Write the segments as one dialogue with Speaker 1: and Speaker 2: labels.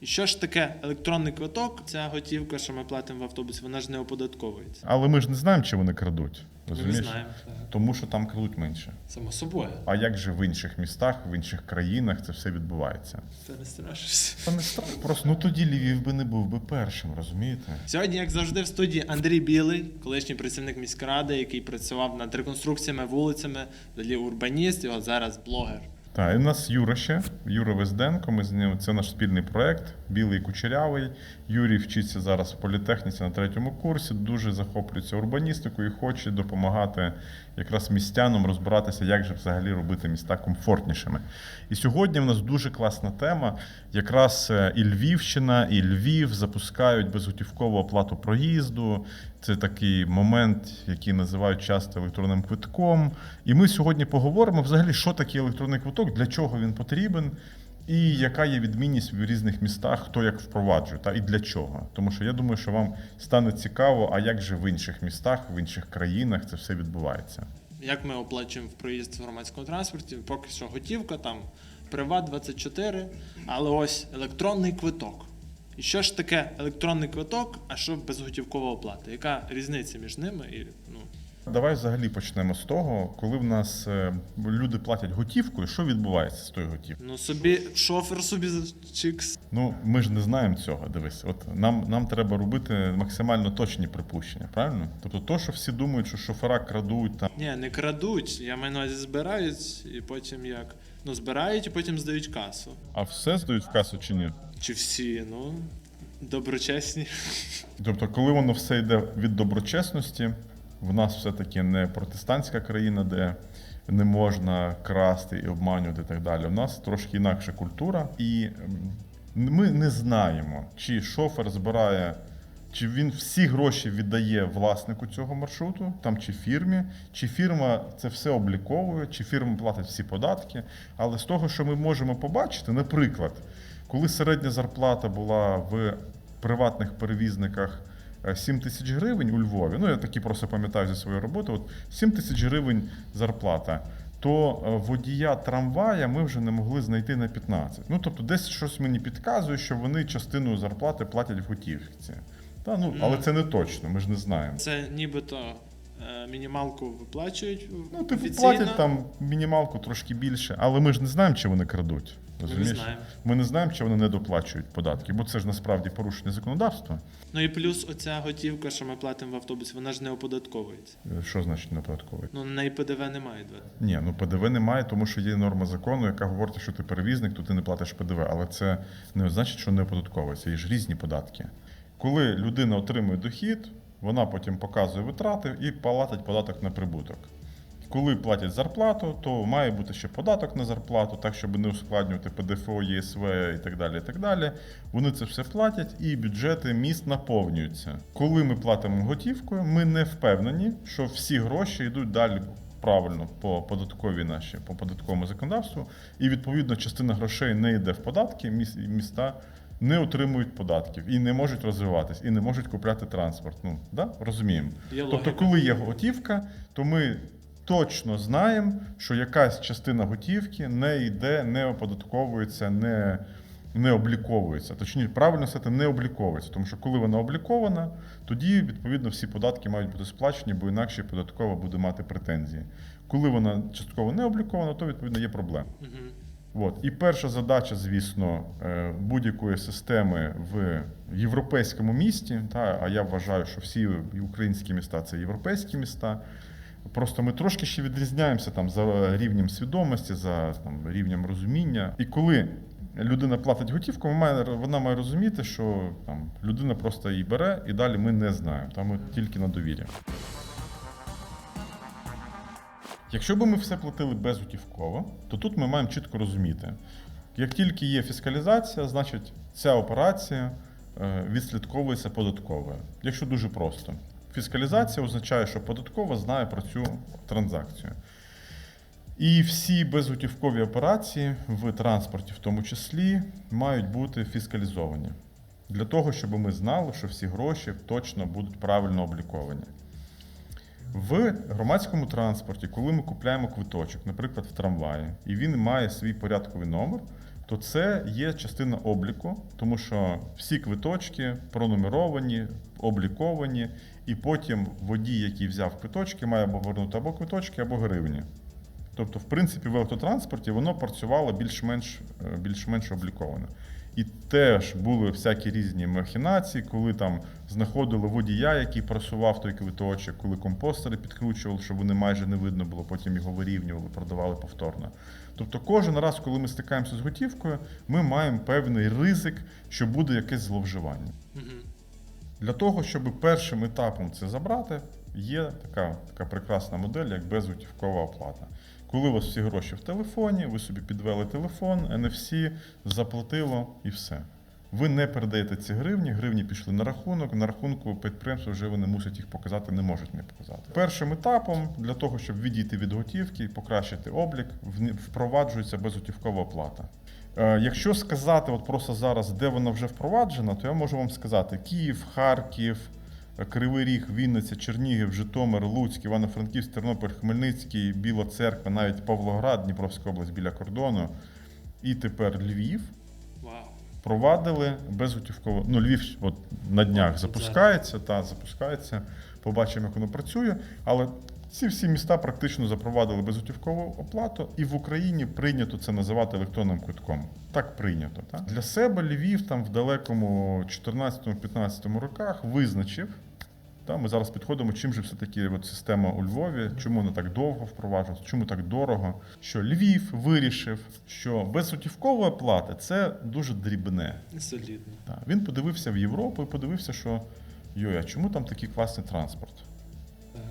Speaker 1: І що ж таке електронний квиток? Ця готівка, що ми платимо в автобусі, вона ж не оподатковується.
Speaker 2: Але ми ж не знаємо, чи вони крадуть. Розумієш?
Speaker 1: знаємо. так.
Speaker 2: Тому що там крадуть менше.
Speaker 1: Само собою.
Speaker 2: А як же в інших містах, в інших країнах це все відбувається?
Speaker 1: Ти не страшишся.
Speaker 2: Та не страх. Просто ну тоді Львів би не був би першим, розумієте?
Speaker 1: Сьогодні, як завжди, в студії Андрій Білий, колишній працівник міськради, який працював над реконструкціями вулицями, взагалі урбаніст, його зараз блогер.
Speaker 2: Так, і в нас Юра ще, Юра Везденко. Ми з ним це наш спільний проект, білий кучерявий. Юрій вчиться зараз в політехніці на третьому курсі, дуже захоплюється урбаністикою і хоче допомагати якраз містянам розбиратися, як же взагалі робити міста комфортнішими. І сьогодні в нас дуже класна тема. Якраз е, і Львівщина, і Львів запускають безготівкову оплату проїзду. Це такий момент, який називають часто електронним квитком. І ми сьогодні поговоримо взагалі, що таке електронний квиток, для чого він потрібен, і яка є відмінність в різних містах, хто як впроваджує, та і для чого. Тому що я думаю, що вам стане цікаво, а як же в інших містах, в інших країнах це все відбувається.
Speaker 1: Як ми оплачуємо в проїзд в громадському транспорті? Поки що готівка, там Приват 24, але ось електронний квиток. І що ж таке електронний квиток, а що безготівкова оплата? Яка різниця між ними? І,
Speaker 2: Давай взагалі почнемо з того, коли в нас е, люди платять готівкою, що відбувається з тою готівкою?
Speaker 1: ну собі шофер собі чикс.
Speaker 2: Ну, ми ж не знаємо цього. Дивись, от нам, нам треба робити максимально точні припущення, правильно? Тобто, то, що всі думають, що шофера крадуть там.
Speaker 1: Ні, не крадуть. Я маю на увазі збирають і потім як. Ну, збирають і потім здають касу.
Speaker 2: А все здають в касу чи ні?
Speaker 1: Чи всі, ну, доброчесні.
Speaker 2: Тобто, коли воно все йде від доброчесності, в нас все-таки не протестантська країна, де не можна красти і обманювати і так далі. У нас трошки інакша культура, і ми не знаємо, чи шофер збирає. Чи він всі гроші віддає власнику цього маршруту, там чи фірмі, чи фірма це все обліковує, чи фірма платить всі податки. Але з того, що ми можемо побачити, наприклад, коли середня зарплата була в приватних перевізниках 7 тисяч гривень у Львові, ну я такі просто пам'ятаю зі своєї роботи, от 7 тисяч гривень зарплата, то е, водія трамвая ми вже не могли знайти на 15. Ну тобто, десь щось мені підказує, що вони частину зарплати платять в готівці. Та, ну, але це не точно, ми ж не знаємо.
Speaker 1: Це нібито е, мінімалку виплачують
Speaker 2: Ну, типу,
Speaker 1: офіційно.
Speaker 2: платять там мінімалку трошки більше, але ми ж не знаємо, чи вони крадуть.
Speaker 1: Ми не знаємо.
Speaker 2: Ми не знаємо, чи вони не доплачують податки, бо це ж насправді порушення законодавства.
Speaker 1: Ну і плюс оця готівка, що ми платимо в автобусі, вона ж не оподатковується.
Speaker 2: Е, Що значить не податковий?
Speaker 1: Ну, на неї ПДВ немає.
Speaker 2: Ні, ну ПДВ немає, тому що є норма закону, яка говорить, що ти перевізник, то ти не платиш ПДВ. Але це не значить, що не оподатковується. Є ж різні податки. Коли людина отримує дохід, вона потім показує витрати і платить податок на прибуток. Коли платять зарплату, то має бути ще податок на зарплату, так щоб не ускладнювати ПДФО, ЄСВ і так далі. і так далі. Вони це все платять, і бюджети міст наповнюються. Коли ми платимо готівкою, ми не впевнені, що всі гроші йдуть далі правильно по податковій нашій, по податковому законодавству, і відповідно частина грошей не йде в податки, міс- міста не отримують податків і не можуть розвиватись, і не можуть купляти транспорт. Ну да? розуміємо.
Speaker 1: Є
Speaker 2: Тобто,
Speaker 1: логіка.
Speaker 2: коли є готівка, то ми точно знаємо, що якась частина готівки не йде, не оподатковується, не, не обліковується. Точніше, правильно сказати, не обліковується. Тому що коли вона облікована, тоді відповідно всі податки мають бути сплачені, бо інакше податкова буде мати претензії. Коли вона частково не облікована, то відповідно є проблема. От. І перша задача, звісно, е, будь-якої системи в європейському місті, та, а я вважаю, що всі українські міста це європейські міста. Просто ми трошки ще відрізняємося там за рівнем свідомості, за там, рівнем розуміння. І коли людина платить готівку, має, вона має розуміти, що там, людина просто її бере, і далі ми не знаємо. Там ми тільки на довір'я. Якщо б ми все платили безготівково, то тут ми маємо чітко розуміти, як тільки є фіскалізація, значить ця операція е, відслідковується податковою. Якщо дуже просто. Фіскалізація означає, що податкова знає про цю транзакцію. І всі безготівкові операції в транспорті, в тому числі, мають бути фіскалізовані для того, щоб ми знали, що всі гроші точно будуть правильно обліковані. В громадському транспорті, коли ми купляємо квиточок, наприклад, в трамваї, і він має свій порядковий номер, то це є частина обліку, тому що всі квиточки пронумеровані, обліковані, і потім водій, який взяв квиточки, має або повернути або квиточки, або гривні. Тобто, в принципі, в автотранспорті воно працювало більш-менш, е, більш-менш обліковано. І теж були всякі різні махінації, коли там знаходили водія, який просував той квиточок, коли компостери підкручували, щоб вони майже не видно було, потім його вирівнювали, продавали повторно. Тобто, кожен раз, коли ми стикаємося з готівкою, ми маємо певний ризик, що буде якесь зловживання.
Speaker 1: Угу.
Speaker 2: Для того, щоб першим етапом це забрати, є така, така прекрасна модель, як безготівкова оплата. Коли у вас всі гроші в телефоні, ви собі підвели телефон, NFC, заплатило і все. Ви не передаєте ці гривні, гривні пішли на рахунок. На рахунку підприємства вже вони мусять їх показати, не можуть не показати. Першим етапом для того, щоб відійти від готівки і покращити облік, впроваджується безготівкова оплата. Е, Якщо сказати, от просто зараз, де вона вже впроваджена, то я можу вам сказати: Київ, Харків, Кривий Ріг, Вінниця, Чернігів, Житомир, Луцьк, Івано-Франківськ, Тернопіль, Хмельницький, Біла Церква, навіть Павлоград, Дніпровська область біля кордону, і тепер Львів провадили безготівково. Ну, Львів от на днях запускається, та запускається. Побачимо, як воно працює. Але ці всі міста практично запровадили безготівкову оплату, і в Україні прийнято це називати електронним квитком. Так прийнято. Та? Для себе Львів там в далекому 14-15 роках визначив. Та, ми зараз підходимо, чим же все-таки от система у Львові, чому вона так довго впроваджується, чому так дорого. Що Львів вирішив, що без сутівкової плати це дуже дрібне.
Speaker 1: Солідно.
Speaker 2: Та, Він подивився в Європу і подивився, що йой, а чому там такий класний транспорт?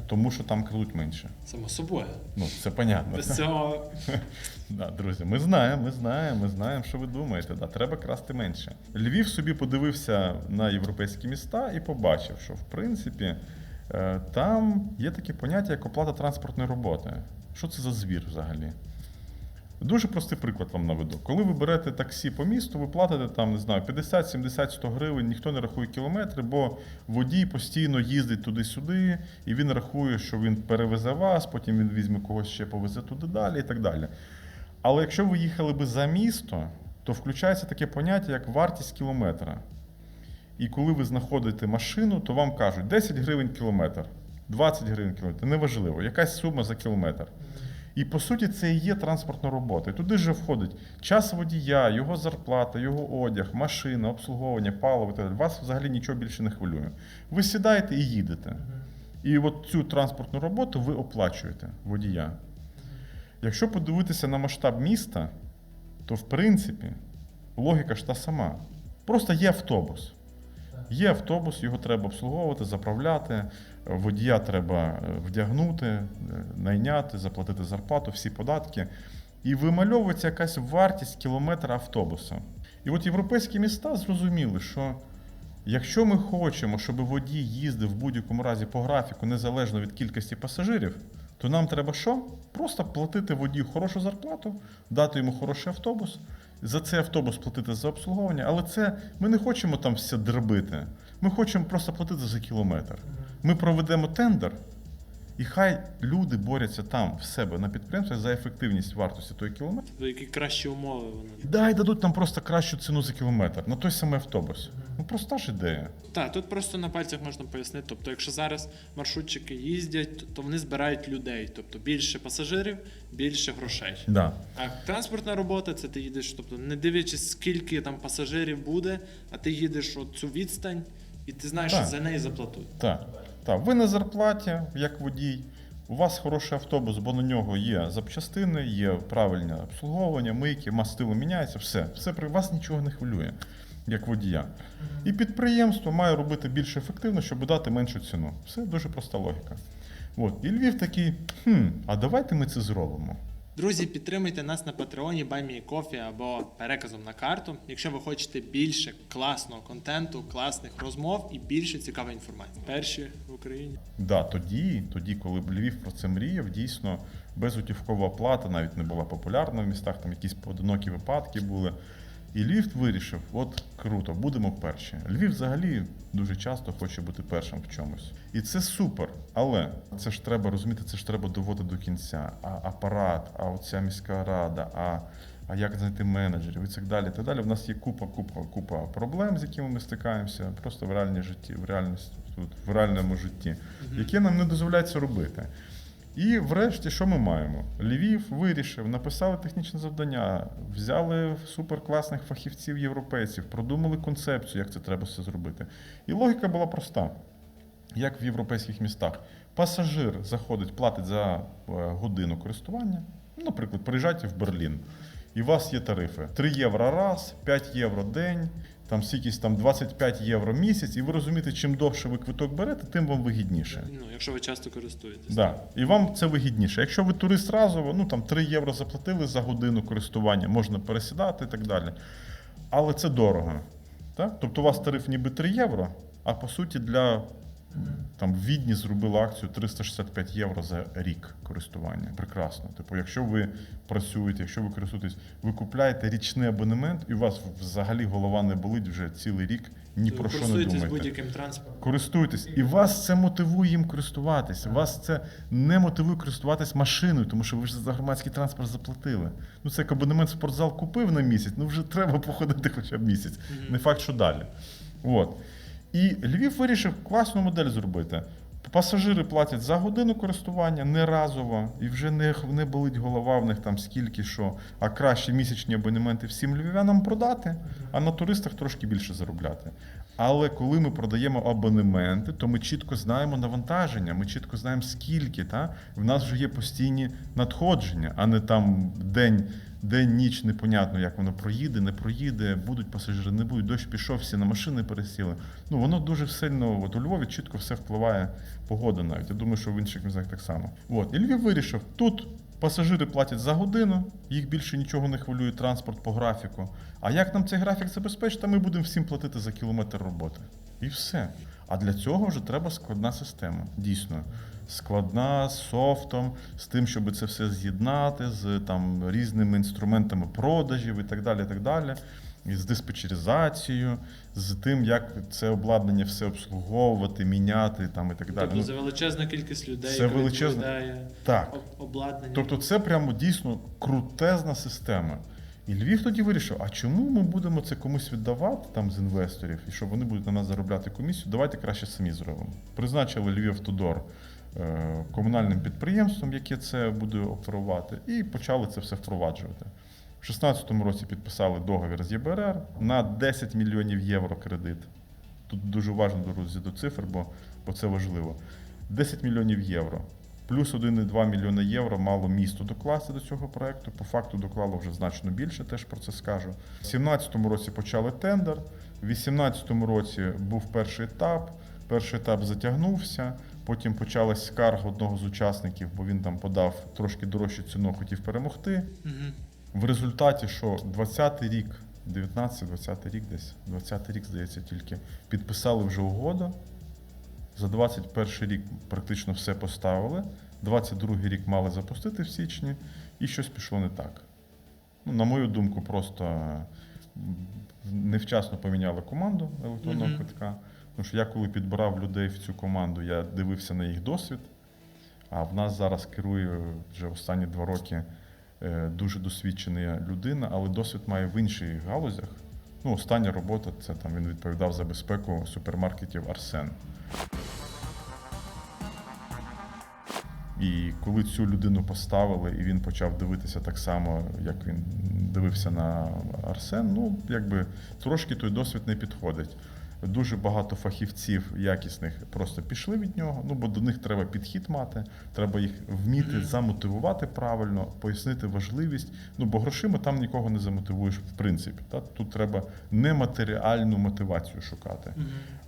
Speaker 2: Тому що там крадуть менше.
Speaker 1: Само собою.
Speaker 2: Ну, це понятно.
Speaker 1: Без цього
Speaker 2: Да, друзі, ми знаємо, ми знаємо, ми знаємо, що ви думаєте. Да, треба красти менше. Львів собі подивився на європейські міста і побачив, що в принципі е, там є таке поняття, як оплата транспортної роботи. Що це за звір взагалі? Дуже простий приклад вам наведу. Коли ви берете таксі по місту, ви платите там, не знаю, 50, 70, 100 гривень, ніхто не рахує кілометри, бо водій постійно їздить туди-сюди, і він рахує, що він перевезе вас, потім він візьме когось ще повезе туди далі і так далі. Але якщо ви їхали би за місто, то включається таке поняття, як вартість кілометра. І коли ви знаходите машину, то вам кажуть 10 гривень кілометр, 20 гривень кілометр, неважливо, якась сума за кілометр. І по суті, це і є транспортна робота. І туди ж входить час водія, його зарплата, його одяг, машина, обслуговування, паливо. і так далі. Вас взагалі нічого більше не хвилює. Ви сідаєте і їдете. І от цю транспортну роботу ви оплачуєте водія. Якщо подивитися на масштаб міста, то в принципі логіка ж та сама. Просто є автобус. Є автобус, його треба обслуговувати, заправляти, водія треба е, вдягнути, е, найняти, заплатити зарплату, всі податки. І вимальовується якась вартість кілометра автобуса. І от європейські міста зрозуміли, що якщо ми хочемо, щоб водій їздив в будь-якому разі по графіку незалежно від кількості пасажирів, то нам треба що? Просто платити водію хорошу зарплату, дати йому хороший автобус, за цей автобус платити за обслуговування, але це ми не хочемо там все дробити. Ми хочемо просто платити за кілометр. Ми проведемо тендер, і хай люди борються там в себе на підприємстві за ефективність вартості той кілометр.
Speaker 1: тобто, які кращі умови вони.
Speaker 2: Да, і дадуть нам просто кращу ціну за кілометр на той самий автобус. Ну проста ж ідея.
Speaker 1: Так, тут просто на пальцях можна пояснити. Тобто, якщо зараз маршрутчики їздять, то вони збирають людей. Тобто більше пасажирів, більше грошей.
Speaker 2: Да.
Speaker 1: А транспортна робота це ти їдеш, тобто не дивлячись, скільки там пасажирів буде, а ти їдеш от цю відстань, і ти знаєш,
Speaker 2: Так.
Speaker 1: що за неї заплатуть.
Speaker 2: Так, так. Ви на зарплаті, як водій. У вас хороший автобус, бо на нього є запчастини, є правильне обслуговування, мийки, мастило міняється, все. Все при вас нічого не хвилює, як водія. І підприємство має робити більш ефективно, щоб дати меншу ціну. Все дуже проста логіка. От. І Львів такий, хм, а давайте ми це зробимо.
Speaker 1: Друзі, підтримуйте нас на Патреоні Кофі або переказом на карту, якщо ви хочете більше класного контенту, класних розмов і більше цікавої інформації. Перші в Україні.
Speaker 2: Да, тоді, тоді, коли Львів про це мріяв, дійсно безготівкова оплата навіть не була популярна в містах, там якісь поодинокі випадки були. І Львів вирішив: от круто, будемо перші. Львів взагалі дуже часто хоче бути першим в чомусь. І це супер. Але це ж треба розуміти, це ж треба доводити до кінця. А апарат, а оця міська рада, а а як знайти менеджерів і так далі. Так далі. У нас є купа, купа, купа проблем, з якими ми стикаємося просто в реальній житті, в реальності, тут, в реальному житті, які нам не дозволяють це робити. І врешті, що ми маємо? Львів вирішив, написали технічне завдання, взяли суперкласних фахівців європейців, продумали концепцію, як це треба все зробити. І логіка була проста, як в європейських містах. Пасажир заходить, платить за е, годину користування. Наприклад, приїжджайте в Берлін, і у вас є тарифи: 3 євро раз, 5 євро день, там стійкість там 25 євро місяць, і ви розумієте, чим довше ви квиток берете, тим вам вигідніше.
Speaker 1: Ну, якщо ви часто користуєтесь.
Speaker 2: Да. І вам це вигідніше. Якщо ви турист разово, ну там 3 євро заплатили за годину користування, можна пересідати і так далі. Але це дорого. Так? Тобто у вас тариф ніби 3 євро, а по суті для там в Відні зробили акцію 365 євро за рік користування. Прекрасно. Типу, якщо ви працюєте, якщо ви користуєтесь, ви купляєте річний абонемент, і у вас взагалі голова не болить вже цілий рік ні про що не думаєте.
Speaker 1: будь-яким транспортом.
Speaker 2: Користуйтесь, і вас це мотивує їм користуватись. Вас це не мотивує користуватись машиною, тому що ви ж за громадський транспорт заплатили. Ну це як абонемент в спортзал купив на місяць, ну вже треба походити хоча б місяць. Не факт, що далі. От. І Львів вирішив класну модель зробити. Пасажири платять за годину користування не разово, і вже не, не болить голова в них там скільки що, а краще місячні абонементи всім львів'янам продати, а на туристах трошки більше заробляти. Але коли ми продаємо абонементи, то ми чітко знаємо навантаження, ми чітко знаємо скільки. Та? В нас вже є постійні надходження, а не там день, день, ніч, непонятно, як воно проїде, не проїде, будуть пасажири, не будуть, дощ пішов, всі на машини пересіли. Ну воно дуже сильно, от у Львові чітко все впливає погода навіть. Я думаю, що в інших містах так само. От. І Львів вирішив, тут пасажири платять за годину, їх більше нічого не хвилює транспорт по графіку. А як нам цей графік забезпечити, ми будемо всім платити за кілометр роботи. І все. А для цього вже треба складна система. Дійсно. Складна з софтом, з тим, щоб це все з'єднати, з там різними інструментами продажів і так далі. І так далі. І з диспетчеризацією, з тим, як це обладнання все обслуговувати, міняти там і так далі.
Speaker 1: Тобто
Speaker 2: Ну,
Speaker 1: це величезна кількість людей,
Speaker 2: це величезна- так.
Speaker 1: обладнання.
Speaker 2: Тобто це прямо дійсно крутезна система. І Львів тоді вирішив, а чому ми будемо це комусь віддавати там з інвесторів, і що вони будуть на нас заробляти комісію, давайте краще самі зробимо. Призначили Львів Автодор е, комунальним підприємством, яке це буде оперувати, і почали це все впроваджувати. У 2016 році підписали договір з ЄБРР на 10 мільйонів євро кредит. Тут дуже уважно друзі до цифр, бо, бо це важливо. 10 мільйонів євро. Плюс 1,2 мільйона євро мало місто докласти до цього проекту. По факту доклало вже значно більше, теж про це скажу. У 2017 році почали тендер. У 2018 році був перший етап. Перший етап затягнувся. Потім почалась скарга одного з учасників, бо він там подав трошки дорожчу ціну, хотів перемогти.
Speaker 1: Мгм.
Speaker 2: В результаті, що 20-й рік, 19-20 рік десь, 20-й рік, здається, тільки підписали вже угоду. За 21 рік практично все поставили. 22 рік мали запустити в січні, і щось пішло не так. Ну, на мою думку, просто невчасно поміняли команду електронного
Speaker 1: Мгм.
Speaker 2: квитка. Тому що я коли підбирав людей в цю команду, я дивився на їх досвід. А в нас зараз керує вже останні два роки е, дуже досвідчена людина, але досвід має в інших галузях. Ну, остання робота це там він відповідав за безпеку супермаркетів Арсен. І коли цю людину поставили, і він почав дивитися так само, як він дивився на Арсен, ну якби трошки той досвід не підходить. Дуже багато фахівців якісних просто пішли від нього. Ну бо до них треба підхід мати, треба їх вміти замотивувати правильно, пояснити важливість. Ну бо грошима там нікого не замотивуєш в принципі. Та тут треба нематеріальну мотивацію шукати.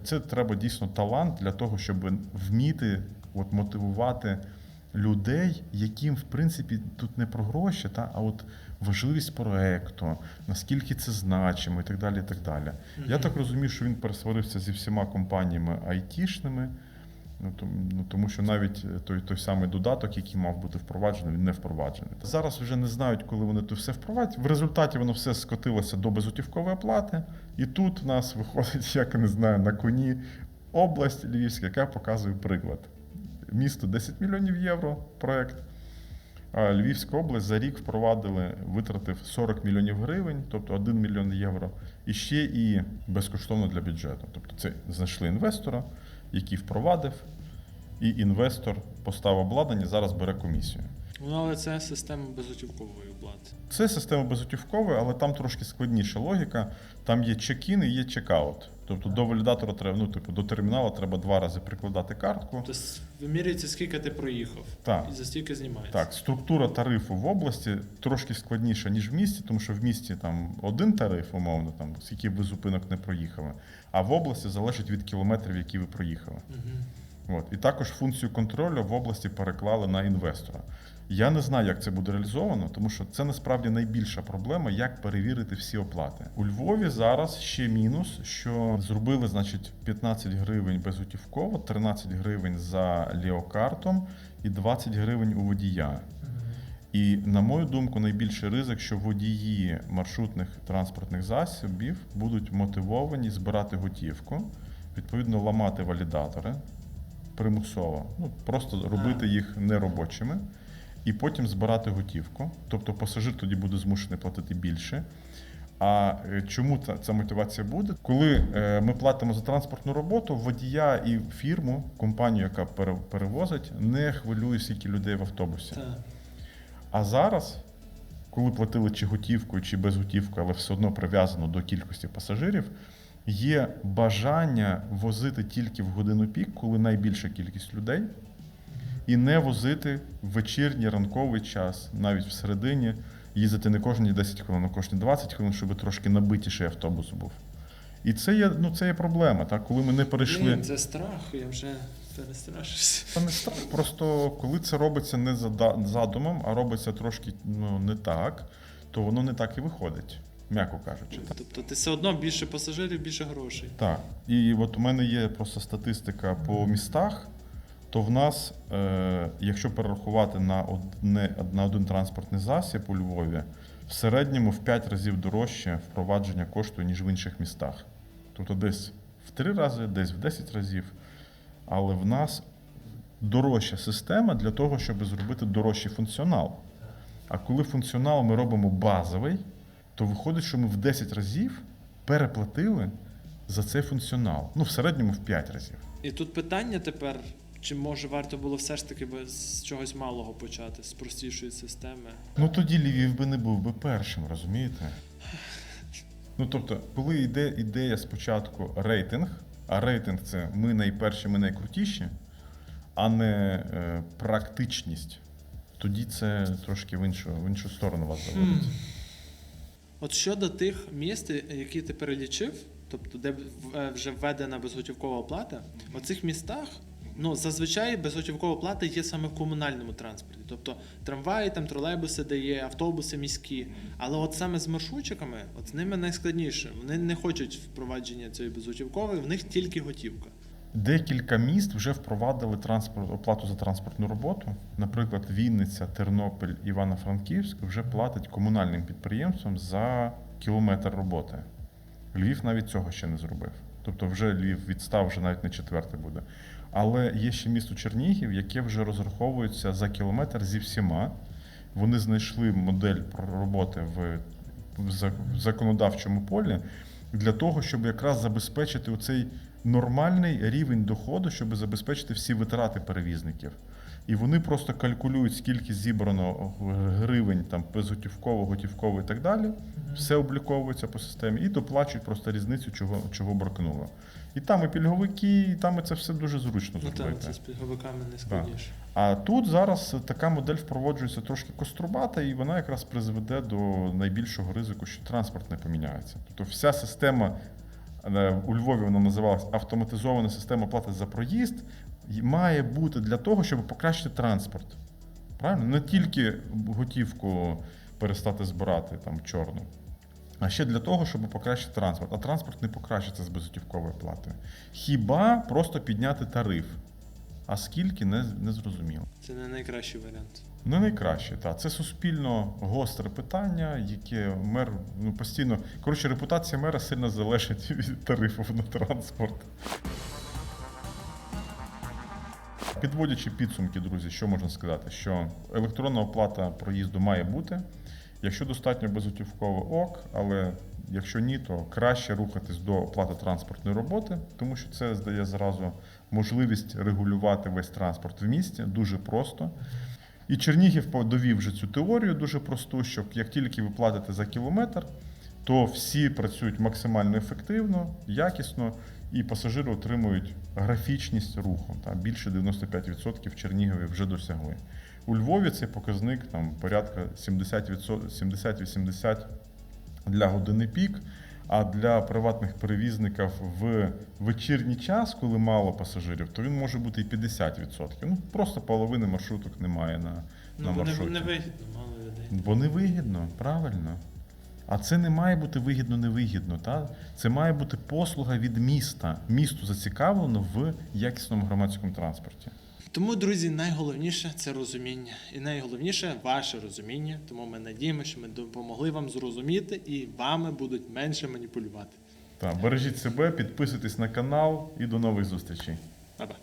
Speaker 2: Це треба дійсно талант для того, щоб вміти от, мотивувати людей, яким в принципі тут не про гроші, та, а от важливість проекту, наскільки це значимо і так далі. І так далі. Я так розумію, що він пересварився зі всіма компаніями айтішними. Ну, тому, ну, тому що навіть е, той, той самий додаток, який мав бути впроваджений, він не впроваджений. Зараз вже не знають, коли вони то все впровадять. В результаті воно все скотилося до безготівкової оплати. І тут в нас виходить, як не знаю, на коні область Львівська, яка показує приклад. Місто 10 мільйонів євро проект. Львівська область за рік впровадили, витратив 40 мільйонів гривень, тобто 1 мільйон євро, і ще і безкоштовно для бюджету. Тобто це знайшли інвестора, який впровадив, і інвестор поставив обладнання, зараз бере комісію.
Speaker 1: Ну, але це система безготівкової оплати.
Speaker 2: Це система безготівкової, але там трошки складніша логіка. Там є чек-ін і є чек-аут. Тобто до валідатора треба, ну, типу, до терміналу треба два рази прикладати картку.
Speaker 1: Тобто вимірюється, скільки ти проїхав,
Speaker 2: Так.
Speaker 1: і за стільки знімається.
Speaker 2: Так, структура тарифу в області трошки складніша, ніж в місті, тому що в місті там один тариф, умовно, там, скільки ви зупинок не проїхали, а в області залежить від кілометрів, які ви проїхали.
Speaker 1: Угу.
Speaker 2: От. І також функцію контролю в області переклали на інвестора. Я не знаю, як це буде реалізовано, тому що це насправді найбільша проблема, як перевірити всі оплати. У Львові зараз ще мінус, що зробили, значить, 15 гривень безготівково, 13 гривень за леокартом і 20 гривень у водія. І на мою думку, найбільший ризик, що водії маршрутних транспортних засобів будуть мотивовані збирати готівку, відповідно ламати валідатори примусово, ну просто робити їх неробочими, і потім збирати готівку. Тобто пасажир тоді буде змушений платити більше. А е, чому ця, ця мотивація буде? Коли е, ми платимо за транспортну роботу, водія і фірму, компанію, яка перевозить, не хвилює, скільки людей в автобусі.
Speaker 1: Так.
Speaker 2: А зараз, коли платили чи готівкою, чи без готівки, але все одно прив'язано до кількості пасажирів, є бажання возити тільки в годину пік, коли найбільша кількість людей, і не возити в вечірній ранковий час, навіть всередині, їздити не кожні 10 хвилин, а кожні 20 хвилин, щоб трошки набитіший автобус був. І це є, ну, це є проблема, так? коли ми не перейшли.
Speaker 1: Це страх, я вже перестрашився.
Speaker 2: Це не страх. Просто коли це робиться не за задумом, а робиться трошки ну, не так, то воно не так і виходить, м'яко кажучи.
Speaker 1: Тобто ти все одно більше пасажирів, більше грошей.
Speaker 2: Так. І от у мене є просто статистика по містах, то в нас, е, якщо перерахувати на, одне, на один транспортний засіб у Львові, в середньому в 5 разів дорожче впровадження коштує, ніж в інших містах. Тобто десь в 3 рази, десь в 10 разів. Але в нас дорожча система для того, щоб зробити дорожчий функціонал. А коли функціонал ми робимо базовий, то виходить, що ми в 10 разів переплатили за цей функціонал. Ну, в середньому в 5 разів.
Speaker 1: І тут питання тепер, чи може варто було все ж таки без чогось малого почати, з простішої системи.
Speaker 2: Ну тоді Львів би не був би першим, розумієте? Ну тобто, коли йде ідея спочатку рейтинг, а рейтинг це ми найперші, ми найкрутіші, а не е, практичність, тоді це трошки в іншу, в іншу сторону вас заводить.
Speaker 1: От щодо тих міст, які ти перелічив, тобто де е, вже введена безготівкова оплата, у цих містах ну, зазвичай безготівкова оплата є саме в комунальному транспорті. Тобто трамваї, там тролейбуси, де є автобуси міські. Але от саме з маршрутчиками, от з ними найскладніше. Вони не хочуть впровадження цієї безготівкової, в них тільки готівка.
Speaker 2: Декілька міст вже впровадили транспорт, оплату за транспортну роботу. Наприклад, Вінниця, Тернопіль, Івано-Франківськ вже платять комунальним підприємствам за кілометр роботи. Львів навіть цього ще не зробив. Тобто вже Львів відстав, вже навіть не четверте буде. Але є ще місто Чернігів, яке вже розраховується за кілометр зі всіма. Вони знайшли модель роботи в законодавчому полі для того, щоб якраз забезпечити оцей нормальний рівень доходу, щоб забезпечити всі витрати перевізників. І вони просто калькулюють, скільки зібрано гривень там безготівково, готівково і так далі. Все обліковується по системі і доплачують просто різницю, чого, чого бракнуло. І там і пільговики, і там і це все дуже зручно
Speaker 1: Ну так, це з пільговиками не складніше.
Speaker 2: А тут зараз така модель впроваджується трошки кострубата, і вона якраз призведе до найбільшого ризику, що транспорт не поміняється. Тобто вся система е, у Львові вона називалась автоматизована система оплати за проїзд, має бути для того, щоб покращити транспорт. Правильно? Не тільки готівку перестати збирати там чорну. А ще для того, щоб покращити транспорт. А транспорт не покращиться з безготівковою платою. Хіба просто підняти тариф? А скільки не, не зрозуміло.
Speaker 1: Це не найкращий варіант.
Speaker 2: Не найкраще, так. Це суспільно гостре питання, яке мер ну, постійно. Коротше, репутація мера сильно залежить від тарифів на транспорт. Підводячи підсумки, друзі, що можна сказати? Що електронна оплата проїзду має бути. Якщо достатньо безготівково ок, але якщо ні, то краще рухатись до оплати транспортної роботи, тому що це здає зразу можливість регулювати весь транспорт в місті дуже просто. І Чернігів довів вже цю теорію дуже просту, що як тільки ви платите за кілометр, то всі працюють максимально ефективно, якісно, і пасажири отримують графічність руху. Та більше 95% в Чернігові вже досягли. У Львові цей показник там порядка 70%, 70-80 для години пік. А для приватних перевізників в вечірній час, коли мало пасажирів, то він може бути і 50%. Ну просто половини маршруток немає на,
Speaker 1: Ну,
Speaker 2: на
Speaker 1: не,
Speaker 2: маршруті.
Speaker 1: не вигідно, мало людей.
Speaker 2: Бо невигідно, правильно. А це не має бути вигідно-невигідно. Та? Це має бути послуга від міста. Місту зацікавлено в якісному громадському транспорті.
Speaker 1: Тому, друзі, найголовніше це розуміння. І найголовніше ваше розуміння. Тому ми надіємося, що ми допомогли вам зрозуміти і вами будуть менше маніпулювати.
Speaker 2: Та, бережіть себе, підписуйтесь на канал і до нових зустрічей.
Speaker 1: Па-па.